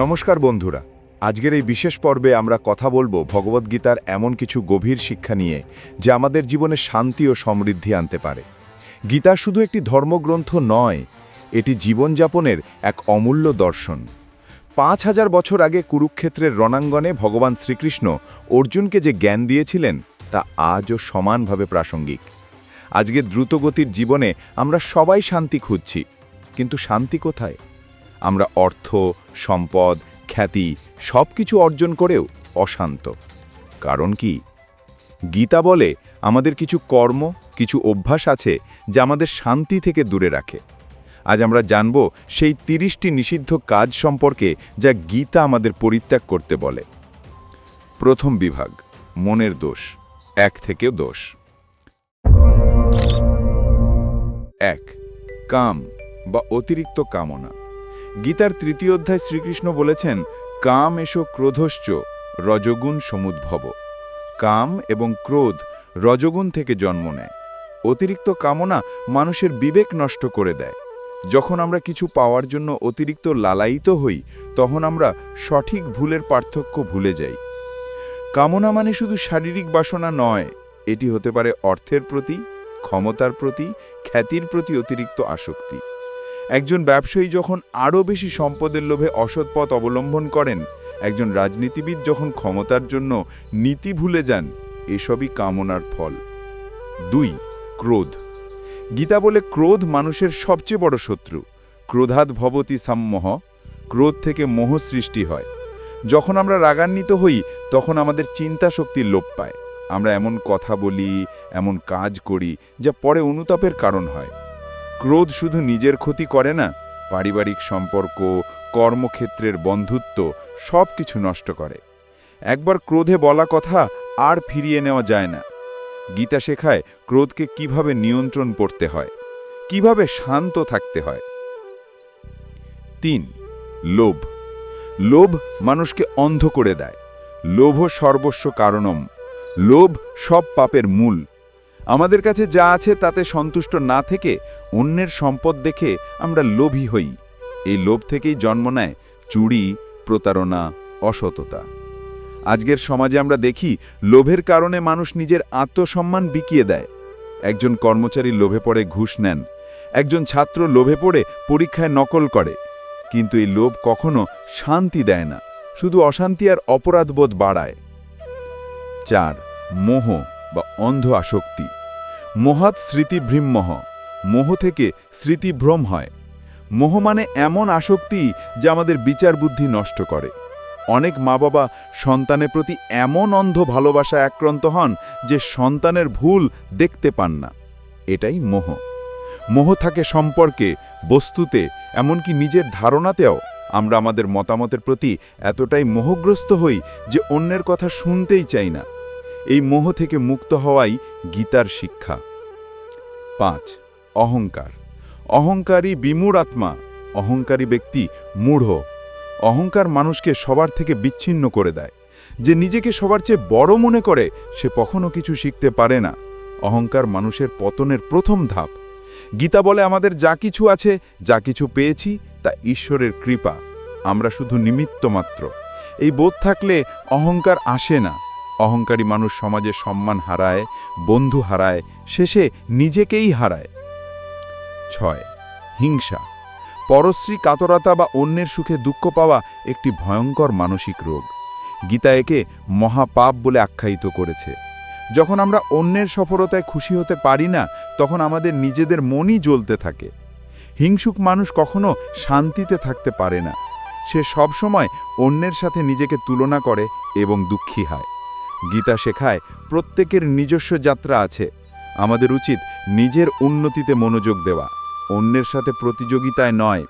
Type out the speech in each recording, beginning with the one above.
নমস্কার বন্ধুরা, আজকের এই বিশেষ পর্বে আমরা কথা বলব ভগবদ্গীতার এমন কিছু গভীর শিক্ষা নিয়ে, যা আমাদের জীবনে শান্তি ও সমৃদ্ধি আনতে পারে। গীতা শুধু একটি ধর্মগ্রন্থ নয়, এটি জীবনযাপনের এক অমূল্য দর্শন। পাঁচ হাজার বছর আগে কুরুক্ষেত্রের রণাঙ্গনে ভগবান শ্রীকৃষ্ণ অর্জুনকে যে জ্ঞান দিয়েছিলেন, তা আজও সমানভাবে প্রাসঙ্গিক। আজকে দ্রুতগতির জীবনে আমরা সবাই শান্তি খুঁজছি, কিন্তু শান্তি কোথায়? আমরা অর্থ, সম্পদ, খ্যাতি সব কিছু অর্জন করেও অশান্ত। কারণ কি? গীতা বলে আমাদের কিছু কর্ম, কিছু অভ্যাস আছে যা আমাদের শান্তি থেকে দূরে রাখে। আজ আমরা জানব সেই তিরিশটি নিষিদ্ধ কাজ সম্পর্কে যা গীতা আমাদের পরিত্যাগ করতে বলে। প্রথম বিভাগ, মনের দোষ, এক থেকে দোষ। এক, কাম বা অতিরিক্ত কামনা। গীতার তৃতীয় অধ্যায় শ্রীকৃষ্ণ বলেছেন, কাম এসো ক্রোধশ্চ, রজগুণ সমুদ্ভব। কাম এবং ক্রোধ রজগুণ থেকে জন্ম নেয়। অতিরিক্ত কামনা মানুষের বিবেক নষ্ট করে দেয়। যখন আমরা কিছু পাওয়ার জন্য অতিরিক্ত লালায়িত হই, তখন আমরা সঠিক ভুলের পার্থক্য ভুলে যাই। কামনা মানে শুধু শারীরিক বাসনা নয়, এটি হতে পারে অর্থের প্রতি, ক্ষমতার প্রতি, খ্যাতির প্রতি অতিরিক্ত আসক্তি। একজন ব্যবসায়ী যখন আরও বেশি সম্পদের লোভে অসৎ পথ অবলম্বন করেন, একজন রাজনীতিবিদ যখন ক্ষমতার জন্য নীতি ভুলে যান, এসবই কামনার ফল। দুই, ক্রোধ। গীতা বলে ক্রোধ মানুষের সবচেয়ে বড় শত্রু। ক্রোধাৎ ভবতী সাম্মহ, ক্রোধ থেকে মোহ সৃষ্টি হয়। যখন আমরা রাগান্বিত হই, তখন আমাদের চিন্তা শক্তি লোপ পায়। আমরা এমন কথা বলি, এমন কাজ করি, যা পরে অনুতাপের কারণ হয়। ক্রোধ শুধু নিজের ক্ষতি করে না, পারিবারিক সম্পর্ক, কর্মক্ষেত্রের বন্ধুত্ব সব কিছু নষ্ট করে। একবার ক্রোধে বলা কথা আর ফিরিয়ে নেওয়া যায় না। গীতা শেখায় ক্রোধকে কীভাবে নিয়ন্ত্রণ করতে হয়, কীভাবে শান্ত থাকতে হয়। তিন, লোভ। লোভ মানুষকে অন্ধ করে দেয়। লোভ সর্বস্ব কারণম। লোভ সব পাপের মূল। আমাদের কাছে যা আছে তাতে সন্তুষ্ট না থেকে অন্যের সম্পদ দেখে আমরা লোভী হই। এই লোভ থেকেই জন্ম নেয় চুরি, প্রতারণা, অসততা। আজকের সমাজে আমরা দেখি লোভের কারণে মানুষ নিজের আত্মসম্মান বিকিয়ে দেয়। একজন কর্মচারী লোভে পড়ে ঘুষ নেন। একজন ছাত্র লোভে পড়ে পরীক্ষায় নকল করে। কিন্তু এই লোভ কখনো শান্তি দেয় না, শুধু অশান্তি আর অপরাধবোধ বাড়ায়। চার, মোহ। বা অন্ধ আসক্তি। মোহাত স্মৃতিভ্রিমমহ মোহ থেকে স্মৃতিভ্রম হয়। মোহ মানে এমন আসক্তি যা আমাদের বিচার বুদ্ধি নষ্ট করে। অনেক মা বাবা সন্তানের প্রতি এমন অন্ধ ভালোবাসা আক্রান্ত হন যে সন্তানের ভুল দেখতে পান না। এটাই মোহ। মোহ থাকে সম্পর্কে, বস্তুতে, এমনকি নিজের ধারণাতেও আমরা আমাদের মতামতের প্রতি এতটাই মোহগ্রস্ত হই যে অন্যের কথা শুনতেই চাই না। এই মোহ থেকে মুক্ত হওয়াই গীতার শিক্ষা। পাঁচ, অহংকার। অহংকারী বিমূঢ় আত্মা, অহংকারী ব্যক্তি মূঢ়। অহংকার মানুষকে সবার থেকে বিচ্ছিন্ন করে দেয়। যে নিজেকে সবার চেয়ে বড় মনে করে, সে কখনো কিছু শিখতে পারে না। অহংকার মানুষের পতনের প্রথম ধাপ। গীতা বলে, আমাদের যা কিছু আছে, যা কিছু পেয়েছি, তা ঈশ্বরের কৃপা। আমরা শুধু নিমিত্ত মাত্র। এই বোধ থাকলে অহংকার আসে না। অহংকারী মানুষ সমাজে সম্মান হারায়, বন্ধু হারায়, শেষে নিজেকেই হারায়। ছয়, হিংসা। পরশ্রী কাতরতা বা অন্যের সুখে দুঃখ পাওয়া একটি ভয়ঙ্কর মানসিক রোগ। গীতা একে মহাপাপ বলে আখ্যায়িত করেছে। যখন আমরা অন্যের সফলতায় খুশি হতে পারি না, তখন আমাদের নিজেদের মনই জ্বলতে থাকে। হিংসুক মানুষ কখনো শান্তিতে থাকতে পারে না। সে সবসময় অন্যের সাথে নিজেকে তুলনা করে এবং দুঃখী হয়। গীতা শেখায় প্রত্যেকের নিজস্ব যাত্রা আছে। আমাদের উচিত নিজের উন্নতিতে মনোযোগ দেওয়া, অন্যের সাথে প্রতিযোগিতায় নয়।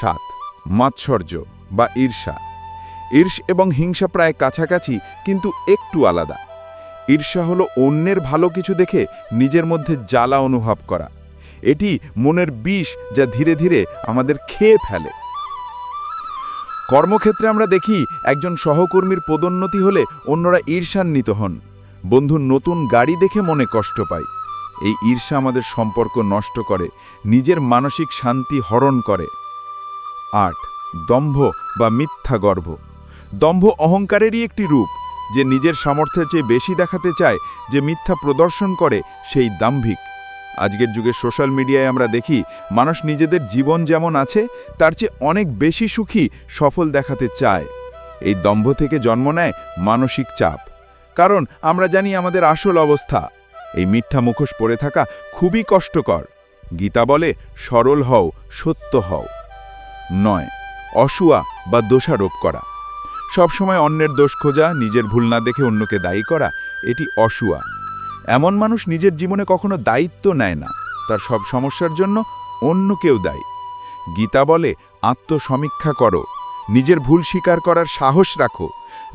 সাত, মাৎসর্য বা ঈর্ষা। ঈর্ষ এবং হিংসা প্রায় কাছাকাছি, কিন্তু একটু আলাদা। ঈর্ষা হলো অন্যের ভালো কিছু দেখে নিজের মধ্যে জ্বালা অনুভব করা। এটি মনের বিষ যা ধীরে ধীরে আমাদের খেয়ে ফেলে। কর্মক্ষেত্রে আমরা দেখি একজন সহকর্মীর পদোন্নতি হলে অন্যরা ঈর্ষান্বিত হন। বন্ধুর নতুন গাড়ি দেখে মনে কষ্ট পায়। এই ঈর্ষা আমাদের সম্পর্ক নষ্ট করে, নিজের মানসিক শান্তি হরণ করে। আট, দম্ভ বা মিথ্যা গর্ভ দম্ভ অহংকারেরই একটি রূপ, যে নিজের সামর্থ্যের চেয়ে বেশি দেখাতে চায়, যে মিথ্যা প্রদর্শন করে, সেই দাম্ভিক। আজকের যুগে সোশ্যাল মিডিয়ায় আমরা দেখি, মানুষ নিজেদের জীবন যেমন আছে, তার চেয়ে অনেক বেশি সুখী সফল দেখাতে চায়। এই দম্ভ থেকে জন্ম নেয় মানসিক চাপ। কারণ আমরা জানি আমাদের আসল অবস্থা। এই মিথ্যা মুখোশ পড়ে থাকা খুবই কষ্টকর। গীতা বলে, সরল হও, সত্য হও। নয়, অসুয়া বা দোষারোপ করা। সবসময় অন্যের দোষ খোঁজা, নিজের ভুল না দেখে অন্যকে দায়ী করা, এটি অসুয়া। এমন মানুষ নিজের জীবনে কখনো দায়িত্ব নেয় না। তার সব সমস্যার জন্য অন্য কেউ দায়ী। গীতা বলে, আত্মসমীক্ষা করো। নিজের ভুল স্বীকার করার সাহস রাখো।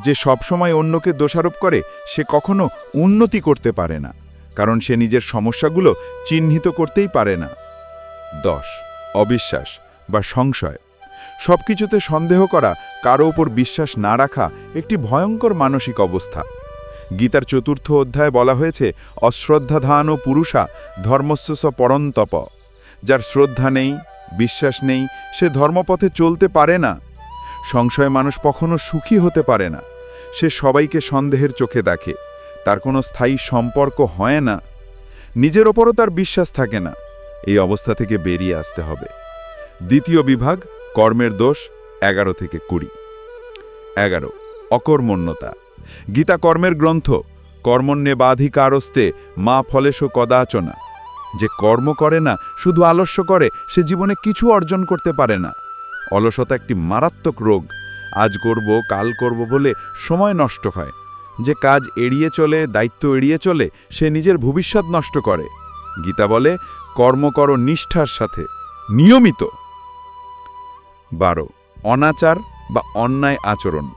যে সবসময় অন্যকে দোষারোপ করে, সে কখনো উন্নতি করতে পারে না। কারণ সে নিজের সমস্যাগুলো চিহ্নিত করতেই পারে না। দশ, অবিশ্বাস বা সংশয়। সব কিছুতে সন্দেহ করা, কারও ওপর বিশ্বাস না রাখা একটি ভয়ঙ্কর মানসিক অবস্থা। গীতার চতুর্থ অধ্যায়ে বলা হয়েছে অশ্রদ্ধাধান ও পুরুষা ধর্মস্য পরন্তপ। যার শ্রদ্ধা নেই, বিশ্বাস নেই, সে ধর্মপথে চলতে পারে না। সংশয় মানুষ কখনো সুখী হতে পারে না। সে সবাইকে সন্দেহের চোখে দেখে। তার কোনো স্থায়ী সম্পর্ক হয় না। নিজের ওপরও তার বিশ্বাস থাকে না। এই অবস্থা থেকে বেরিয়ে আসতে হবে। দ্বিতীয় বিভাগ, কর্মের দোষ, এগারো থেকে কুড়ি। এগারো, অকর্মণ্যতা। গীতা কর্মের গ্রন্থ, কর্মণ্যে বাধিকারস্তে মা ফলেশ কদাচনা। যে কর্ম করে না, শুধু আলস্য করে, সে জীবনে কিছু অর্জন করতে পারে না। অলসতা একটি মারাত্মক রোগ। আজ করব, কাল করব বলে সময় নষ্ট হয়। যে কাজ এড়িয়ে চলে, দায়িত্ব এড়িয়ে চলে, সে নিজের ভবিষ্যৎ নষ্ট করে। গীতা বলে, কর্ম করো নিষ্ঠার সাথে। নিয়মিত। বারো। অনাচার বা অন্যায় আচরণ।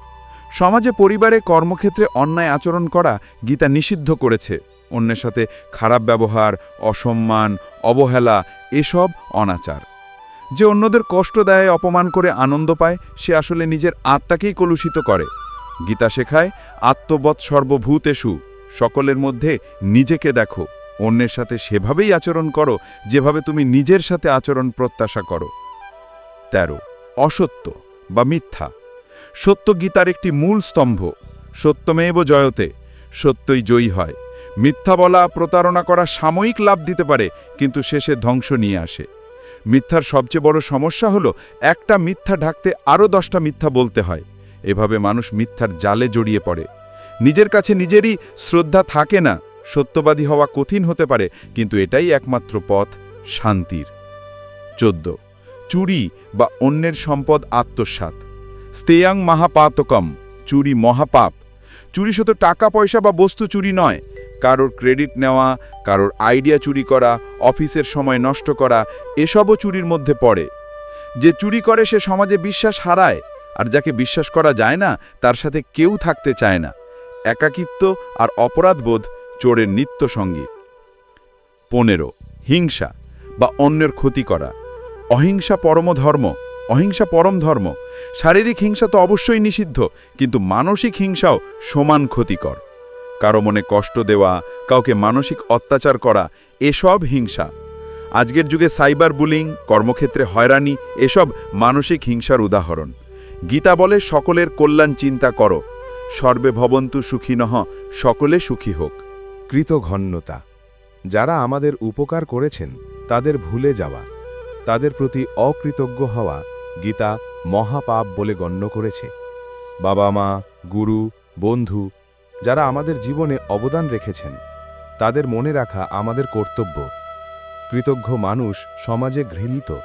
সমাজে পরিবারে কর্মক্ষেত্রে অন্যায় আচরণ করা গীতা নিষিদ্ধ করেছে। অন্যের সাথে খারাপ ব্যবহার, অসম্মান, অবহেলা, এসব অনাচার। যে অন্যদের কষ্ট দেয়, অপমান করে আনন্দ পায়, সে আসলে নিজের আত্মাকেই কলুষিত করে। গীতা শেখায়, আত্মবৎ সর্বভূতেষু, সকলের মধ্যে নিজেকে দেখো, অন্যের সাথে সেভাবেই আচরণ করো, যেভাবে তুমি নিজের সাথে আচরণ প্রত্যাশা করো। তেরো, অসত্য বা মিথ্যা। সত্য গীতার একটি মূল স্তম্ভ। সত্যমেব জয়তে, সত্যই জয়ী হয়। মিথ্যা বলা, প্রতারণা করা সাময়িক লাভ দিতে পারে, কিন্তু শেষে ধ্বংস নিয়ে আসে। মিথ্যার সবচেয়ে বড় সমস্যা হলো, একটা মিথ্যা ঢাকতে আরও দশটা মিথ্যা বলতে হয়। এভাবে মানুষ মিথ্যার জালে জড়িয়ে পড়ে। নিজের কাছে নিজেরই শ্রদ্ধা থাকে না, সত্যবাদী হওয়া কঠিন হতে পারে, কিন্তু এটাই একমাত্র পথ শান্তির। চোদ্দ। চুরি বা অন্যের সম্পদ আত্মসাৎ। স্তেয়াং মহাপাতকম, চুরি মহাপাপ। চুরি শুধু টাকা, পয়সা বা বস্তু চুরি নয়। কারোর ক্রেডিট নেওয়া, কারোর আইডিয়া চুরি করা, অফিসের সময় নষ্ট করা, এসবও চুরির মধ্যে পড়ে। যে চুরি করে সে সমাজে বিশ্বাস হারায়, আর যাকে বিশ্বাস করা যায় না, তার সাথে কেউ থাকতে চায় না। একাকিত্ব আর অপরাধবোধ চোরের নিত্য সঙ্গী পনেরো, হিংসা বা অন্যের ক্ষতি করা। অহিংসা পরমধর্ম অহিংসা পরম ধর্ম। শারীরিক হিংসা তো অবশ্যই নিষিদ্ধ, কিন্তু মানসিক হিংসাও সমান ক্ষতিকর। কারও মনে কষ্ট দেওয়া, কাউকে মানসিক অত্যাচার করা, এসব হিংসা। আজকের যুগে সাইবার বুলিং, কর্মক্ষেত্রে হয়রানি, এসব মানসিক হিংসার উদাহরণ। গীতা বলে, সকলের কল্যাণ চিন্তা করো। সর্বে ভবন্তু সুখী নহ, সকলে সুখী হোক। কৃতঘন্যতা যারা আমাদের উপকার করেছেন, তাদের ভুলে যাওয়া, তাদের প্রতি অকৃতজ্ঞ হওয়া গীতা মহাপাপ বলে গণ্য করেছে। বাবা মা, গুরু, বন্ধু, যারা আমাদের জীবনে অবদান রেখেছেন, তাদের মনে রাখা আমাদের কর্তব্য। কৃতজ্ঞ মানুষ সমাজে ঘৃণিত।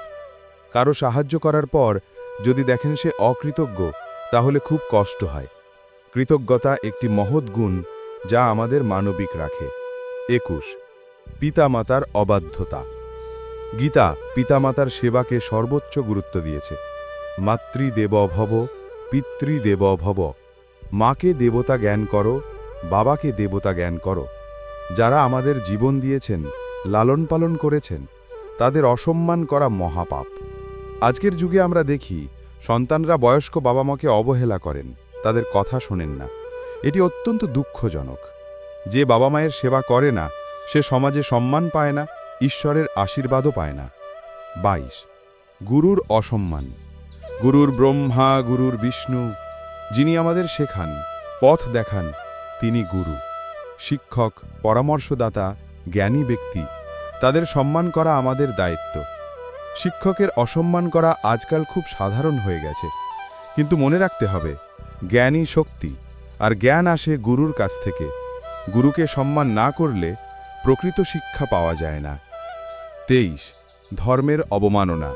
কারও সাহায্য করার পর যদি দেখেন সে অকৃতজ্ঞ, তাহলে খুব কষ্ট হয়। কৃতজ্ঞতা একটি মহৎ গুণ যা আমাদের মানবিক রাখে। একুশ, পিতামাতার অবাধ্যতা। গীতা পিতামাতার সেবাকে সর্বোচ্চ গুরুত্ব দিয়েছে। মাতৃদেব ভব পিতৃদেব ভব মাকে দেবতা জ্ঞান করো, বাবাকে দেবতা জ্ঞান করো। যারা আমাদের জীবন দিয়েছেন, লালন পালন করেছেন, তাদের অসম্মান করা মহাপাপ। আজকের যুগে আমরা দেখি, সন্তানরা বয়স্ক বাবা মাকে অবহেলা করেন, তাদের কথা শোনেন না। এটি অত্যন্ত দুঃখজনক। যে বাবা মায়ের সেবা করে না, সে সমাজে সম্মান পায় না ঈশ্বরের আশীর্বাদও পায় না। বাইশ। গুরুর অসম্মান। গুরুর ব্রহ্মা, গুরুর বিষ্ণু, যিনি আমাদের শেখান, পথ দেখান, তিনি গুরু। শিক্ষক, পরামর্শদাতা, জ্ঞানী ব্যক্তি, তাদের সম্মান করা আমাদের দায়িত্ব। শিক্ষকের অসম্মান করা আজকাল খুব সাধারণ হয়ে গেছে। কিন্তু মনে রাখতে হবে, জ্ঞানী শক্তি, আর জ্ঞান আসে গুরুর কাছ থেকে। গুরুকে সম্মান না করলে প্রকৃত শিক্ষা পাওয়া যায় না। তেইশ, ধর্মের অবমাননা।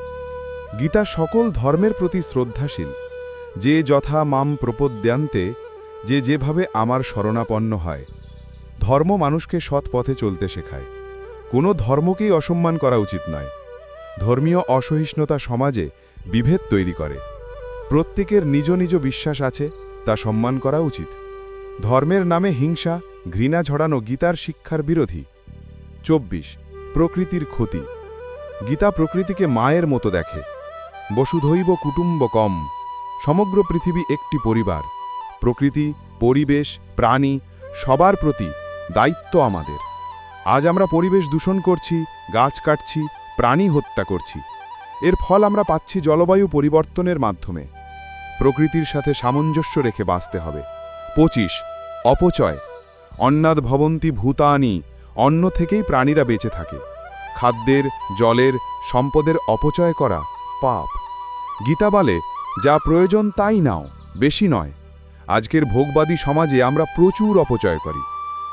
গীতা সকল ধর্মের প্রতি শ্রদ্ধাশীল। যে যথা মাম প্রপদ্যান্তে, যে যেভাবে আমার শরণাপন্ন হয়। ধর্ম মানুষকে সৎ পথে চলতে শেখায়। কোনো ধর্মকেই অসম্মান করা উচিত নয়। ধর্মীয় অসহিষ্ণুতা সমাজে বিভেদ তৈরি করে। প্রত্যেকের নিজ নিজ বিশ্বাস আছে, তা সম্মান করা উচিত। ধর্মের নামে হিংসা, ঘৃণা ঝড়ানো গীতার শিক্ষার বিরোধী। চব্বিশ, প্রকৃতির ক্ষতি। গীতা প্রকৃতিকে মায়ের মতো দেখে। বসুধৈব কুটুম্ব কম সমগ্র পৃথিবী একটি পরিবার। প্রকৃতি, পরিবেশ, প্রাণী, সবার প্রতি দায়িত্ব আমাদের। আজ আমরা পরিবেশ দূষণ করছি, গাছ কাটছি, প্রাণী হত্যা করছি। এর ফল আমরা পাচ্ছি জলবায়ু পরিবর্তনের মাধ্যমে। প্রকৃতির সাথে সামঞ্জস্য রেখে বাঁচতে হবে। পঁচিশ, অপচয়। অন্নাদ ভবন্তি ভূতানি অন্ন থেকেই প্রাণীরা বেঁচে থাকে। খাদ্যের, জলের, সম্পদের অপচয় করা পাপ। গীতা বলে, যা প্রয়োজন তাই নাও, বেশি নয়। আজকের ভোগবাদী সমাজে আমরা প্রচুর অপচয় করি।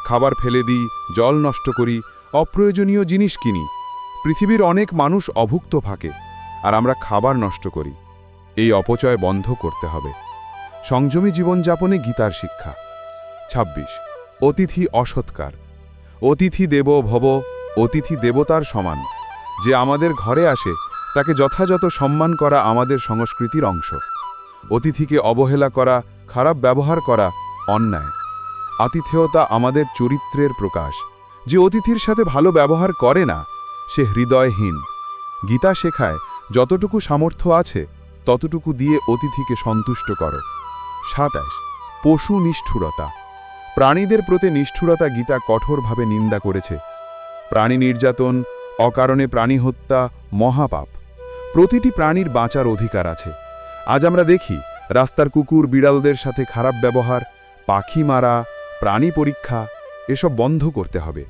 খাবার ফেলে দিই, জল নষ্ট করি, অপ্রয়োজনীয় জিনিস কিনি। পৃথিবীর অনেক মানুষ অভুক্ত থাকে, আর আমরা খাবার নষ্ট করি। এই অপচয় বন্ধ করতে হবে। সংযমী জীবনযাপনে গীতার শিক্ষা। ২৬ অতিথি অসৎকার। অতিথি দেব ভব, অতিথি দেবতার সমান। যে আমাদের ঘরে আসে, তাকে যথাযথ সম্মান করা আমাদের সংস্কৃতির অংশ। অতিথিকে অবহেলা করা, খারাপ ব্যবহার করা অন্যায়। আতিথেয়তা আমাদের চরিত্রের প্রকাশ। যে অতিথির সাথে ভালো ব্যবহার করে না, সে হৃদয়হীন। গীতা শেখায়, যতটুকু সামর্থ্য আছে, ততটুকু দিয়ে অতিথিকে সন্তুষ্ট করো। সাতাশ, পশু নিষ্ঠুরতা। প্রাণীদের প্রতি নিষ্ঠুরতা গীতা কঠোরভাবে নিন্দা করেছে। প্রাণী নির্যাতন, অকারণে প্রাণী হত্যা, মহাপাপ, প্রতিটি প্রাণীর বাঁচার অধিকার আছে। আজ আমরা দেখি, রাস্তার কুকুর বিড়ালদের সাথে খারাপ ব্যবহার, পাখি মারা, প্রাণী পরীক্ষা, এসব বন্ধ করতে হবে।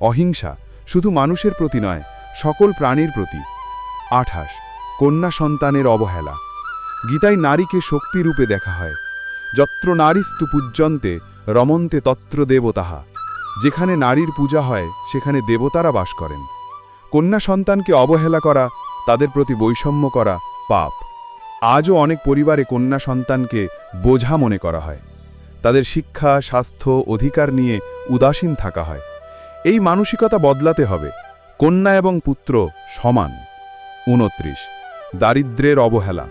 অহিংসা শুধু মানুষের প্রতি নয়, সকল প্রাণীর প্রতি। আঠাশ, কন্যা সন্তানের অবহেলা। গীতায় নারীকে শক্তিরূপে দেখা হয়। যত্র নারীস্তু পূজ্যন্তে রমন্তে তত্র দেবতাহা। যেখানে নারীর পূজা হয়, সেখানে দেবতারা বাস করেন। কন্যা সন্তানকে অবহেলা করা, তাদের প্রতি বৈষম্য করা পাপ। আজও অনেক পরিবারে কন্যা সন্তানকে বোঝা মনে করা হয়। তাদের শিক্ষা, স্বাস্থ্য, অধিকার নিয়ে উদাসীন থাকা হয়। এই মানসিকতা বদলাতে হবে। কন্যা এবং পুত্র সমান। উনত্রিশ দারিদ্র্যের অবহেলা।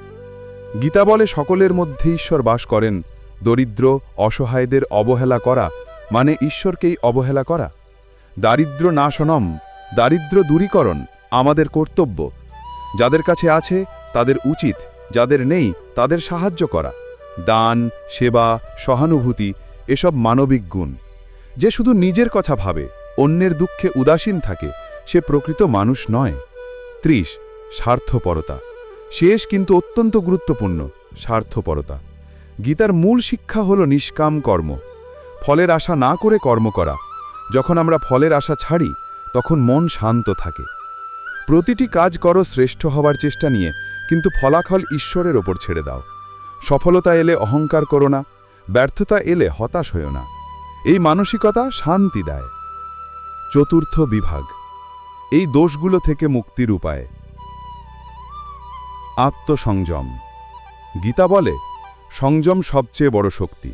গীতা বলে সকলের মধ্যে ঈশ্বর বাস করেন দরিদ্র, অসহায়দের অবহেলা করা মানে ঈশ্বরকেই অবহেলা করা? দারিদ্র নাশনম, দারিদ্র দূরীকরণ আমাদের কর্তব্য। যাদের কাছে আছে, তাদের উচিত, যাদের নেই, তাদের সাহায্য করা। দান, সেবা, সহানুভূতি, এসব মানবিক গুণ। যে শুধু নিজের কথা ভাবে, অন্যের দুঃখে উদাসীন থাকে, সে প্রকৃত মানুষ নয়। ত্রিশ, স্বার্থপরতা। শেষ কিন্তু অত্যন্ত গুরুত্বপূর্ণ, স্বার্থপরতা। গীতার মূল শিক্ষা হল নিষ্কাম কর্ম। ফলের আশা না করে কর্ম করা। যখন আমরা ফলের আশা ছাড়ি, তখন মন শান্ত থাকে। প্রতিটি কাজ করো শ্রেষ্ঠ হবার চেষ্টা নিয়ে, কিন্তু ফলাফল ঈশ্বরের ওপর ছেড়ে দাও। সফলতা এলে অহংকার করো না, ব্যর্থতা এলে হতাশ হয়েও না। এই মানসিকতা শান্তি দেয়। চতুর্থ বিভাগ। এই দোষগুলো থেকে মুক্তির উপায়। আত্মসংযম। গীতা বলে সংযম সবচেয়ে বড় শক্তি।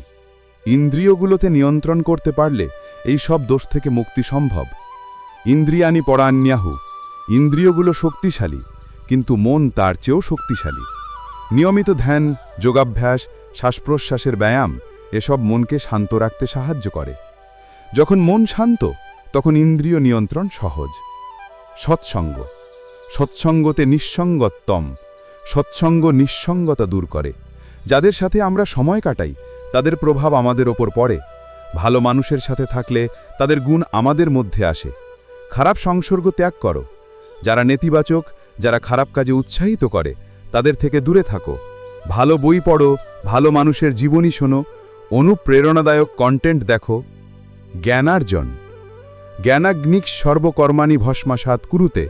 ইন্দ্রিয়গুলোতে নিয়ন্ত্রণ করতে পারলে এই সব দোষ থেকে মুক্তি সম্ভব। ইন্দ্রিয়ানি পরান্যাহু ইন্দ্রিয়গুলো শক্তিশালী, কিন্তু মন তার চেয়েও শক্তিশালী। নিয়মিত ধ্যান, যোগাভ্যাস, শ্বাসপ্রশ্বাসের ব্যায়াম এসব মনকে শান্ত রাখতে সাহায্য করে। যখন মন শান্ত, তখন ইন্দ্রিয় নিয়ন্ত্রণ সহজ। সৎসঙ্গ। সৎসঙ্গতে নিঃসঙ্গত্তম সৎসঙ্গ নিঃসঙ্গতা দূর করে। যাদের সাথে আমরা সময় কাটাই, তাদের প্রভাব আমাদের ওপর পড়ে। ভালো মানুষের সাথে থাকলে তাদের গুণ আমাদের মধ্যে আসে। খারাপ সংসর্গ ত্যাগ করো। যারা নেতিবাচক, যারা খারাপ কাজে উৎসাহিত করে, তাদের থেকে দূরে থাকো। ভালো বই পড়ো, ভালো মানুষের জীবনী শোনো, অনুপ্রেরণাদায়ক কন্টেন্ট দেখো। জ্ঞানার্জন। জ্ঞানাগ্নিক সর্বকর্মাণি ভস্মাসাত কুরুতে।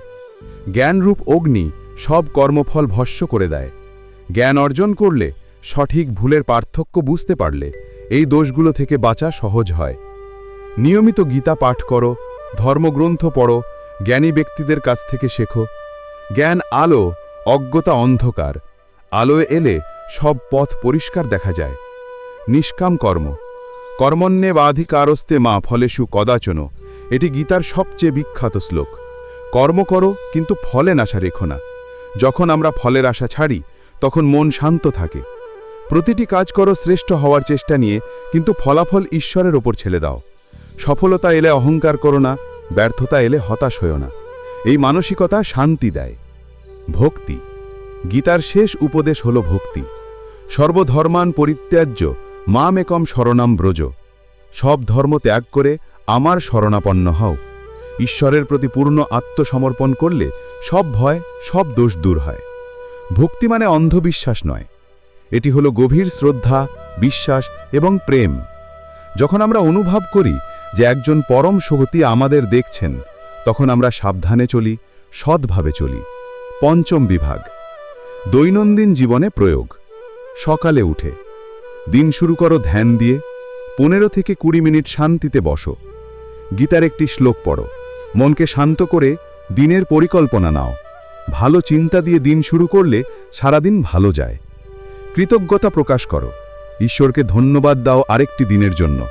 জ্ঞানরূপ অগ্নি সব কর্মফল ভস্য করে দেয়। জ্ঞান অর্জন করলে সঠিক ভুলের পার্থক্য বুঝতে পারলে এই দোষগুলো থেকে বাঁচা সহজ হয়। নিয়মিত গীতা পাঠ করো, ধর্মগ্রন্থ পড়ো, জ্ঞানী ব্যক্তিদের কাছ থেকে শেখো। জ্ঞান আলো, অজ্ঞতা অন্ধকার। আলোয় এলে সব পথ পরিষ্কার দেখা যায়। নিষ্কাম কর্ম। কর্মণ্যে বাধিকারস্তে মা ফলেষু কদাচন। এটি গীতার সবচেয়ে বিখ্যাত শ্লোক। কর্ম করো, কিন্তু ফলের আশা রেখো না। যখন আমরা ফলের আশা ছাড়ি, তখন মন শান্ত থাকে। প্রতিটি কাজ করো শ্রেষ্ঠ হওয়ার চেষ্টা নিয়ে, কিন্তু ফলাফল ঈশ্বরের ওপর ছেলে দাও। সফলতা এলে অহংকার করো না, ব্যর্থতা এলে হতাশ হও না। এই মানসিকতা শান্তি দেয়। ভক্তি। গীতার শেষ উপদেশ হল ভক্তি। সর্বধর্মান পরিত্যাজ্য মামেকম শরণাম ব্রজ। সব ধর্ম ত্যাগ করে আমার শরণাপন্ন হও। ঈশ্বরের প্রতি পূর্ণ আত্মসমর্পণ করলে সব ভয়, সব দোষ দূর হয়। ভক্তি মানে অন্ধবিশ্বাস নয়। এটি হলো গভীর শ্রদ্ধা, বিশ্বাস এবং প্রেম। যখন আমরা অনুভব করি যে একজন পরম সহতি আমাদের দেখছেন, তখন আমরা সাবধানে চলি, সৎভাবে চলি। পঞ্চম বিভাগ, দৈনন্দিন জীবনে প্রয়োগ। সকালে উঠে, দিন শুরু করো ধ্যান দিয়ে, পনেরো থেকে কুড়ি মিনিট শান্তিতে বসো। গীতার একটি শ্লোক পড়ো, মনকে শান্ত করে দিনের পরিকল্পনা নাও। ভালো চিন্তা দিয়ে দিন শুরু করলে সারাদিন ভালো যায়। কৃতজ্ঞতা প্রকাশ করো। ঈশ্বরকে ধন্যবাদ দাও আরেকটি দিনের জন্য।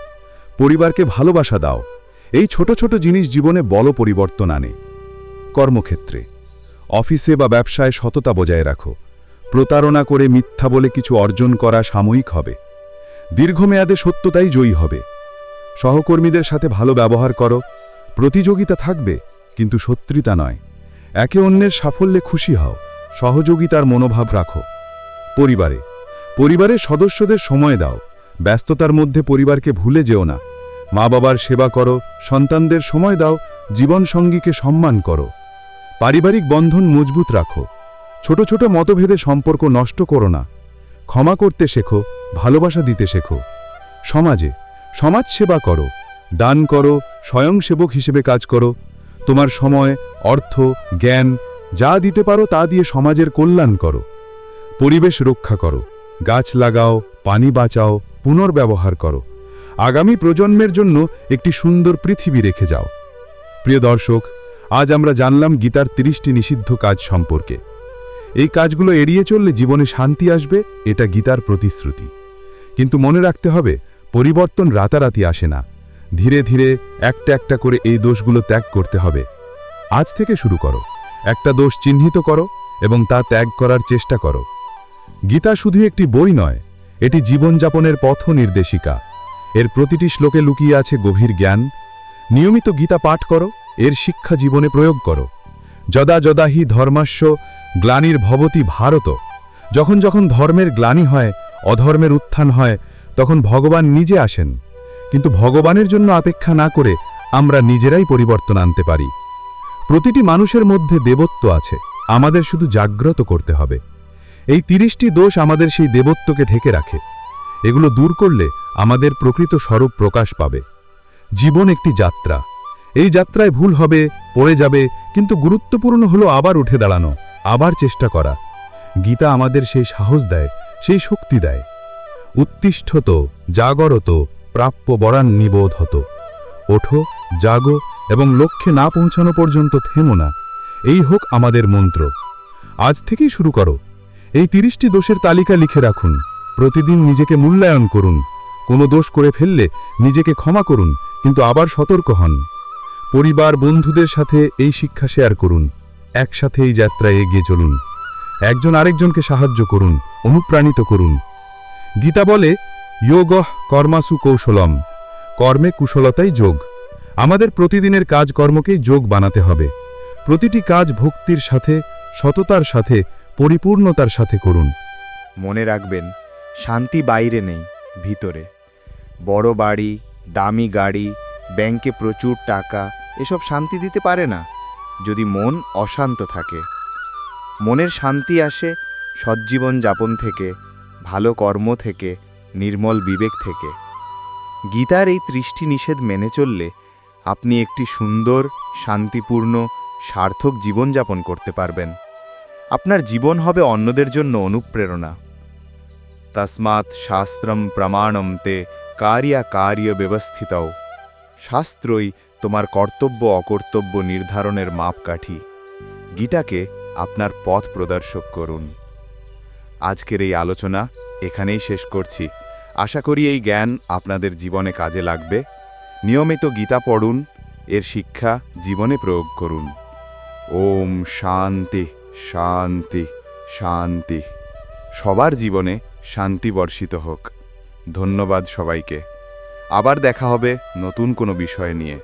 পরিবারকে ভালোবাসা দাও। এই ছোট ছোট জিনিস জীবনে বড় পরিবর্তন আনে। কর্মক্ষেত্রে, অফিসে বা ব্যবসায় সততা বজায় রাখো। প্রতারণা করে মিথ্যা বলে কিছু অর্জন করা সাময়িক হবে। দীর্ঘমেয়াদে সত্যতাই জয়ী হবে। সহকর্মীদের সাথে ভালো ব্যবহার করো। প্রতিযোগিতা থাকবে, কিন্তু শত্রুতা নয়। একে অন্যের সাফল্যে খুশি হও। সহযোগিতার মনোভাব রাখো। পরিবারে পরিবারের সদস্যদের সময় দাও। ব্যস্ততার মধ্যে পরিবারকে ভুলে যেও না। মা বাবার সেবা করো, সন্তানদের সময় দাও, জীবনসঙ্গীকে সম্মান করো। পারিবারিক বন্ধন মজবুত রাখো। ছোট ছোট মতভেদে সম্পর্ক নষ্ট করো না। ক্ষমা করতে শেখো, ভালোবাসা দিতে শেখো। সমাজে, সমাজ সেবা করো, দান করো, স্বয়ংসেবক হিসেবে কাজ করো। তোমার সময়, অর্থ, জ্ঞান, যা দিতে পারো তা দিয়ে সমাজের কল্যাণ করো। পরিবেশ রক্ষা করো। গাছ লাগাও, পানি বাঁচাও, পুনর্ব্যবহার করো। আগামী প্রজন্মের জন্য একটি সুন্দর পৃথিবী রেখে যাও। প্রিয় দর্শক, আজ আমরা জানলাম গীতার তিরিশটি নিষিদ্ধ কাজ সম্পর্কে। এই কাজগুলো এড়িয়ে চললে জীবনে শান্তি আসবে, এটা গীতার প্রতিশ্রুতি। কিন্তু মনে রাখতে হবে, পরিবর্তন রাতারাতি আসে না। ধীরে ধীরে একটা একটা করে এই দোষগুলো ত্যাগ করতে হবে। আজ থেকে শুরু করো। একটা দোষ চিহ্নিত করো এবং তা ত্যাগ করার চেষ্টা করো। গীতা শুধু একটি বই নয়, এটি জীবনযাপনের পথ নির্দেশিকা। এর প্রতিটি শ্লোকে লুকিয়ে আছে গভীর জ্ঞান। নিয়মিত গীতা পাঠ করো, এর শিক্ষা জীবনে প্রয়োগ করো। যদা যদা হি ধর্মাস্য গ্লানির ভবতি ভারত। যখন যখন ধর্মের গ্লানি হয়, অধর্মের উত্থান হয়, তখন ভগবান নিজে আসেন। কিন্তু ভগবানের জন্য অপেক্ষা না করে আমরা নিজেরাই পরিবর্তন আনতে পারি। প্রতিটি মানুষের মধ্যে দেবত্ব আছে, আমাদের শুধু জাগ্রত করতে হবে। এই তিরিশটি দোষ আমাদের সেই দেবত্বকে ঢেকে রাখে। এগুলো দূর করলে আমাদের প্রকৃত স্বরূপ প্রকাশ পাবে। জীবন একটি যাত্রা। এই যাত্রায় ভুল হবে, পড়ে যাবে, কিন্তু গুরুত্বপূর্ণ হলো আবার উঠে দাঁড়ানো, আবার চেষ্টা করা। গীতা আমাদের সেই সাহস দেয়, সেই শক্তি দেয়। উত্তিষ্ঠত, জাগরত, প্রাপ্য বরান নিবোধ হতো। ওঠো, জাগো এবং লক্ষ্যে না পৌঁছানো পর্যন্ত থেমো না। এই হোক আমাদের মন্ত্র। আজ থেকেই শুরু করো। এই তিরিশটি দোষের তালিকা লিখে রাখুন। প্রতিদিন নিজেকে মূল্যায়ন করুন। কোনো দোষ করে ফেললে নিজেকে ক্ষমা করুন, কিন্তু আবার সতর্ক হন। পরিবার, বন্ধুদের সাথে এই শিক্ষা শেয়ার করুন। একসাথে এই যাত্রায় এগিয়ে চলুন। একজন আরেকজনকে সাহায্য করুন, অনুপ্রাণিত করুন। গীতা বলে, যোগ কর্মাসু কৌশলম, কর্মে কুশলতাই যোগ। আমাদের প্রতিদিনের কাজকর্মকেই যোগ বানাতে হবে। প্রতিটি কাজ ভক্তির সাথে, সততার সাথে পরিপূর্ণতার সাথে করুন। মনে রাখবেন, শান্তি বাইরে নেই, ভিতরে। বড় বাড়ি, দামি গাড়ি, ব্যাংকে প্রচুর টাকা, এসব শান্তি দিতে পারে না, যদি মন অশান্ত থাকে। মনের শান্তি আসে সজ্জীবন যাপন থেকে, ভালো কর্ম থেকে, নির্মল বিবেক থেকে। গীতার এই ত্রিশটি নিষেধ মেনে চললে আপনি একটি সুন্দর, শান্তিপূর্ণ, সার্থক জীবনযাপন করতে পারবেন। আপনার জীবন হবে অন্যদের জন্য অনুপ্রেরণা। তসমাৎ শাস্ত্রম প্রমাণম তে কার্যা কার্য ব্যবস্থিতও। শাস্ত্রই তোমার কর্তব্য অকর্তব্য নির্ধারণের মাপকাঠি। গীতাকে আপনার পথ প্রদর্শক করুন। আজকের এই আলোচনা এখানেই শেষ করছি। আশা করি এই জ্ঞান আপনাদের জীবনে কাজে লাগবে। নিয়মিত গীতা পড়ুন, এর শিক্ষা জীবনে প্রয়োগ করুন। ওম শান্তি। শান্তি শান্তি। সবার জীবনে শান্তি বর্ষিত হোক। ধন্যবাদ সবাইকে। আবার দেখা হবে নতুন কোনো বিষয় নিয়ে।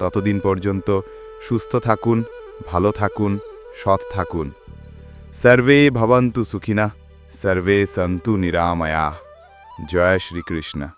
ততদিন পর্যন্ত সুস্থ থাকুন, ভালো থাকুন, সৎ থাকুন। সর্বে ভবন্তু সুখিনা, সর্বে সন্তু নিরাময়া। জয় শ্রীকৃষ্ণ।